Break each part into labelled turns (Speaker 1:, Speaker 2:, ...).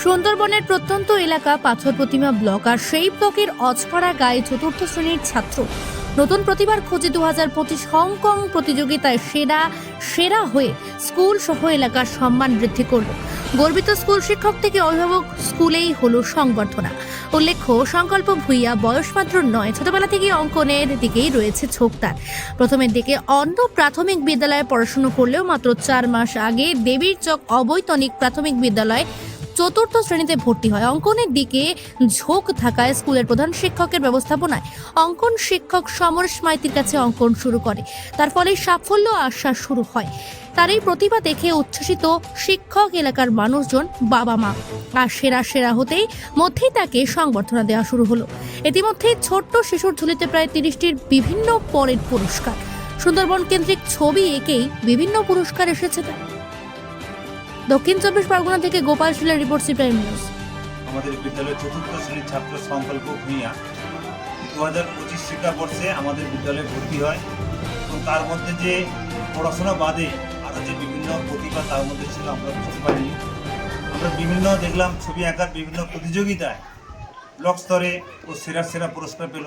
Speaker 1: সুন্দরবনের প্রত্যন্ত এলাকা পাথর প্রতিমা ব্লক আর সেই ব্লকের অজপাড়া গায়ে চতুর্থ শ্রেণির ছাত্র। নতুন প্রতিভার খোঁজে দু হাজার পঁচিশ হংকং প্রতিযোগিতায় সেরা সেরা হয়ে স্কুল সহ এলাকার সম্মান বৃদ্ধি করল। গর্বিত স্কুল শিক্ষক থেকে অভিভাবক স্কুলেই হলো সংবর্ধনা। উল্লেখ্য, সংকল্প ভুইয়া বয়স মাত্র নয়, ছোটবেলা থেকে অঙ্কনের দিকেই রয়েছে ছোক তার। প্রথমের দিকে অন্য প্রাথমিক বিদ্যালয়ে পড়াশুনো করলেও মাত্র চার মাস আগে দেবীর চক অবৈতনিক প্রাথমিক বিদ্যালয় চতুর্থ শ্রেণীতে ভর্তি হয়। অঙ্কনের দিকে ঝোঁক থাকায় স্কুলের প্রধান শিক্ষকের ব্যবস্থাপনায় অঙ্কন শিক্ষক সমরেশ মাইতির কাছে অঙ্কন শুরু করে। তার ফলে সাফল্য আশ্বাস শুরু হয়। তার এই প্রতিভা দেখে উচ্ছ্বসিত শিক্ষক এলাকার মানুষজন বাবা মা আর সেরা সেরা হতেই মধ্যেই তাকে সংবর্ধনা দেওয়া শুরু হলো। ইতিমধ্যে ছোট্ট শিশুর ঝুলিতে প্রায় তিরিশটির বিভিন্ন পরের পুরস্কার। সুন্দরবন কেন্দ্রিক ছবি এঁকেই বিভিন্ন পুরস্কার এসেছে তার। দক্ষিণ চব্বিশ পরগনা থেকে গোপাল শিলার রিপোর্ট সি প্রাইম নিউজ।
Speaker 2: আমাদের বিদ্যালয়ের চতুর্থ শ্রেণির ছাত্র সংকল্প ভূঁইয়া। দু হাজার পঁচিশ শিক্ষাবর্ষে আমাদের বিদ্যালয়ে ভর্তি হয় এবং তার মধ্যে যে পড়াশোনা বাদে আরও যে বিভিন্ন প্রতিভা তার মধ্যে ছিল আমরা বুঝতে পারিনি আমরা বিভিন্ন দেখলাম ছবি আঁকার বিভিন্ন প্রতিযোগিতায় ব্লক স্তরে ও সেরা সেরা পুরস্কার পেল।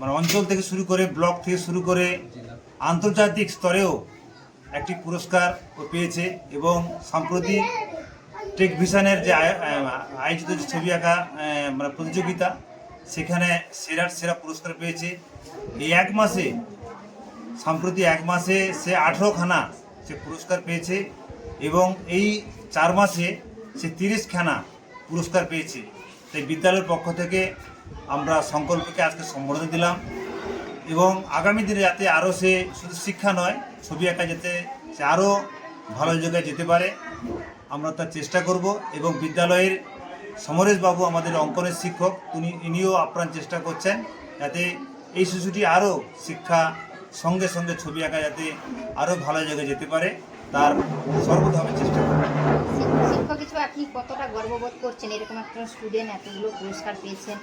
Speaker 2: মানে অঞ্চল থেকে শুরু করে ব্লক থেকে শুরু করে আন্তর্জাতিক স্তরেও একটি পুরস্কার পেয়েছে এবং সম্প্রতি টেক ভিশনের যে আয়- আয়- আয়োজিত যে ছবি আঁকা মানে প্রতিযোগিতা, সেখানে সেরার সেরা পুরস্কার পেয়েছে। এই এক মাসে, সম্প্রতি এক মাসে সে আঠেরোখানা সে পুরস্কার পেয়েছে এবং এই চার মাসে সে তিরিশখানা পুরস্কার পেয়েছে। তাই বিদ্যালয়ের পক্ষ থেকে আমরা সংকল্পকে আজকে সম্বোধন দিলাম। এবং আগামী দিনে যাতে আরও সে শুধু শিক্ষা নয়, ছবি আঁকা যাতে সে আরও ভালো জায়গায় যেতে পারে, আমরা তার চেষ্টা করব এবং বিদ্যালয়ের সমরেশবাবু আমাদের অঙ্কনের শিক্ষক, তিনি, ইনিও আপ্রাণ চেষ্টা করছেন যাতে এই শিশুটি আরও শিক্ষা সঙ্গে সঙ্গে ছবি আঁকা যাতে আরও ভালো জায়গায় যেতে পারে, তার সর্বভাবে চেষ্টা করব।
Speaker 3: শিক্ষক হিসেবে আপনি কতটা গর্ববোধ করছেন? এরকম একটা স্টুডেন্ট এতগুলো পুরস্কার পেয়েছেন।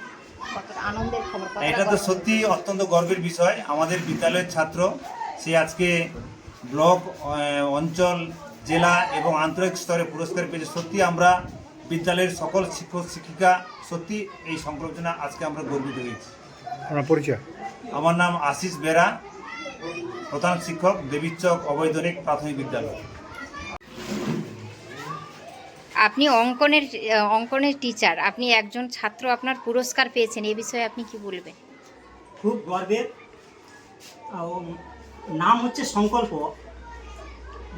Speaker 3: আনন্দের খবর
Speaker 2: এটা তো? সত্যি অত্যন্ত গর্বের বিষয়। আমাদের বিদ্যালয়ের ছাত্র সে আজকে ব্লক অঞ্চল জেলা এবং আন্তর্জাতিক স্তরে পুরস্কার পেয়েছে। সত্যি আমরা বিদ্যালয়ের সকল শিক্ষক শিক্ষিকা সত্যি এই সংকল্পনা আজকে আমরা গর্বিত হয়েছি।
Speaker 4: আপনার পরিচয়?
Speaker 2: আমার নাম আশিস বেরা প্রধান শিক্ষক দেবীচক অবৈধনিক প্রাথমিক বিদ্যালয়।
Speaker 3: আপনি অঙ্কনের অঙ্কনের টিচার আপনি একজন ছাত্র, আপনার পুরস্কার পেয়েছেন এই বিষয়ে আপনি কি বলবেন?
Speaker 5: খুব গর্বের নাম হচ্ছে সংকল্প।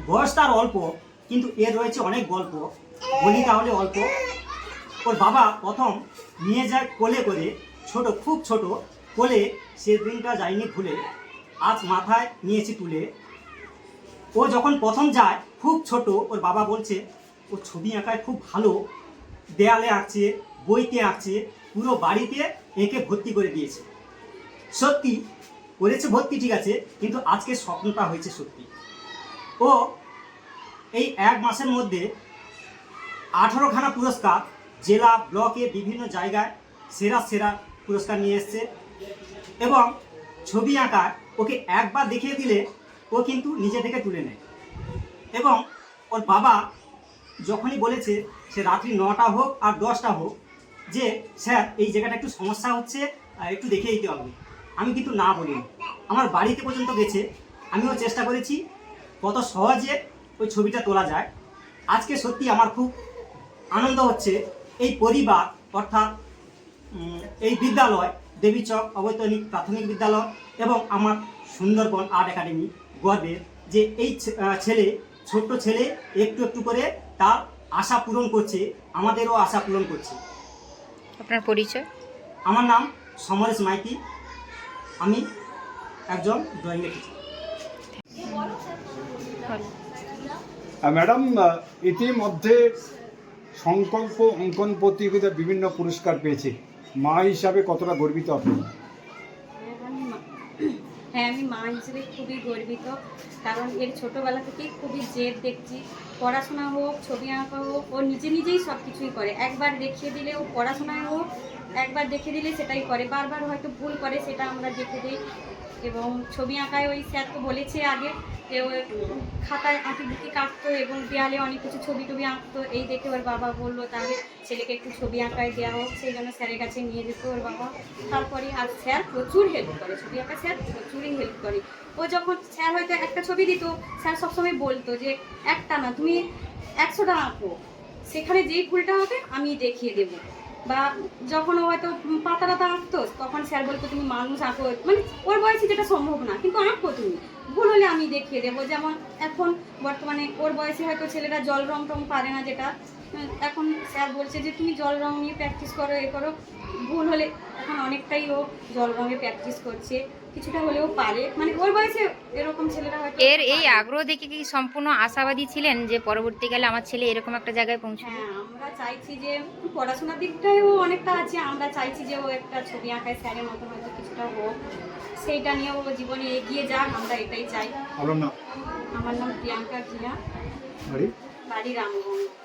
Speaker 5: বয়স তার অল্প, কিন্তু এর রয়েছে অনেক গল্প। বলি তাহলে অল্প। ওর বাবা প্রথম নিয়ে যায় কোলে করে, ছোট, খুব ছোট, কোলে সে দিনটা যায়নি ভুলে। আজ মাথায় নিয়েছি তুলে। ও যখন প্রথম যায়, খুব ছোট, ওর বাবা বলছে ও ছবি আঁকায় খুব ভালো, দেয়ালে আঁকছে, বইতে আঁকছে, পুরো বাড়িতে এঁকে ভর্তি করে দিয়েছে। সত্যি, করেছে ভর্তি, ঠিক আছে, কিন্তু আজকে স্বপ্নটা হয়েছে সত্যি। ও এই এক মাসের মধ্যে আঠারোখানা পুরস্কার জেলা, ব্লকে বিভিন্ন জায়গায় সেরা সেরা পুরস্কার নিয়ে এসছে এবং ছবি আঁকায় ওকে একবার দেখিয়ে দিলে ও কিন্তু নিজে থেকে তুলে নেয়। এবং ওর বাবা যখনই বলেছে সে রাত্রি নটা হোক আর দশটা হোক, যে, স্যার, এই জায়গাটা একটু সমস্যা হচ্ছে একটু দেখে দিতে হবে। আমি কিন্তু না বলিনি। আমার বাড়িতে পর্যন্ত গেছে। আমিও চেষ্টা করেছি, কত সহজে ওই ছবিটা তোলা যায়। আজকে সত্যি আমার খুব আনন্দ হচ্ছে। এই পরিবার অর্থাৎ এই বিদ্যালয় দেবীচক অবৈতনিক প্রাথমিক বিদ্যালয় এবং আমার সুন্দরবন আর্ট একাডেমি গর্বের যে এই ছেলে, ছোট্ট ছেলে, একটু একটু করে তার আশা পূরণ করছে আমাদেরও আশা পূরণ করছে।
Speaker 3: আপনার পরিচয়?
Speaker 5: আমার নাম সমরেশ মাইতি। আমি একজন ড্রয়িং টিচার
Speaker 4: ম্যাডাম ইতিমধ্যে সংকল্প অঙ্কন প্রতিযোগিতা বিভিন্ন পুরস্কার পেয়েছে। মা হিসাবে কতটা গর্বিত আপনি?
Speaker 6: হ্যাঁ আমি মা হিসেবে খুবই গর্বিত। কারণ এর ছোটোবেলা থেকেই খুবই জেদ দেখছি। পড়াশোনা হোক, ছবি আঁকা হোক, ও নিজে নিজেই সব কিছুই করে। একবার দেখিয়ে দিলে ও পড়াশোনায় হোক একবার দেখে দিলে সেটাই করে। বারবার হয়তো ভুল করে, সেটা আমরা দেখে দিই। এবং ছবি আঁকায় ওই স্যার তো বলেছে আগে যে ও খাতায় আঁকি বুকি কাটতো এবং দেয়ালে অনেক কিছু ছবি টবি আঁকতো। এই দেখে ওর বাবা বলল, তাহলে ছেলেকে একটু ছবি আঁকায় দেওয়া হোক, সেই জন্য স্যারের কাছে নিয়ে যেত ওর বাবা। তারপরে আর স্যার প্রচুর হেল্প করে, ছবি আঁকা স্যার প্রচুরই হেল্প করে। ও যখন স্যার হয়তো একটা ছবি দিত, স্যার সবসময় বলতো যে, একটা না, তুমি একশোটা আঁকো। সেখানে যেই ভুলটা হবে, আমি দেখিয়ে দেবো। বা যখন ও হয়তো পাতা টাতা আঁকতো তখন স্যার বলতো, তুমি মানুষ, আঁকো। মানে ওর বয়সে যেটা সম্ভব না, কিন্তু আঁকো তুমি। ভুল হলে আমি দেখিয়ে দেবো। যেমন এখন বর্তমানে ওর বয়সে হয়তো ছেলেরা জল রং টং পারে না যেটা। এখন স্যার বলছে যে, তুমি জল রং নিয়ে প্র্যাকটিস করো, এ করো। ভুল হলে এখন অনেকটাই ও জল রঙে প্র্যাকটিস করছে। কিছুটা হলেও পারে। মানে ওর বয়সে এরকম ছেলেরা হয়তো
Speaker 7: এর এই আগ্রহ দেখে কি সম্পূর্ণ আশাবাদী ছিলেন যে পরবর্তীকালে আমার ছেলে এরকম একটা জায়গায় পৌঁছবে?
Speaker 6: হ্যাঁ আমরা চাইছি যে পড়াশোনার দিকটাও অনেকটা আছে আমরা চাইছি যে ও একটা ছবি আঁকায় স্যারের মতো হয়তো কিছুটা হোক। সেইটা নিয়ে ও জীবনে এগিয়ে যাক আমরা এটাই চাই। আমার নাম প্রিয়াঙ্কা জিয়া
Speaker 4: বাড়ি?
Speaker 6: বাড়ি রামগঞ্জ।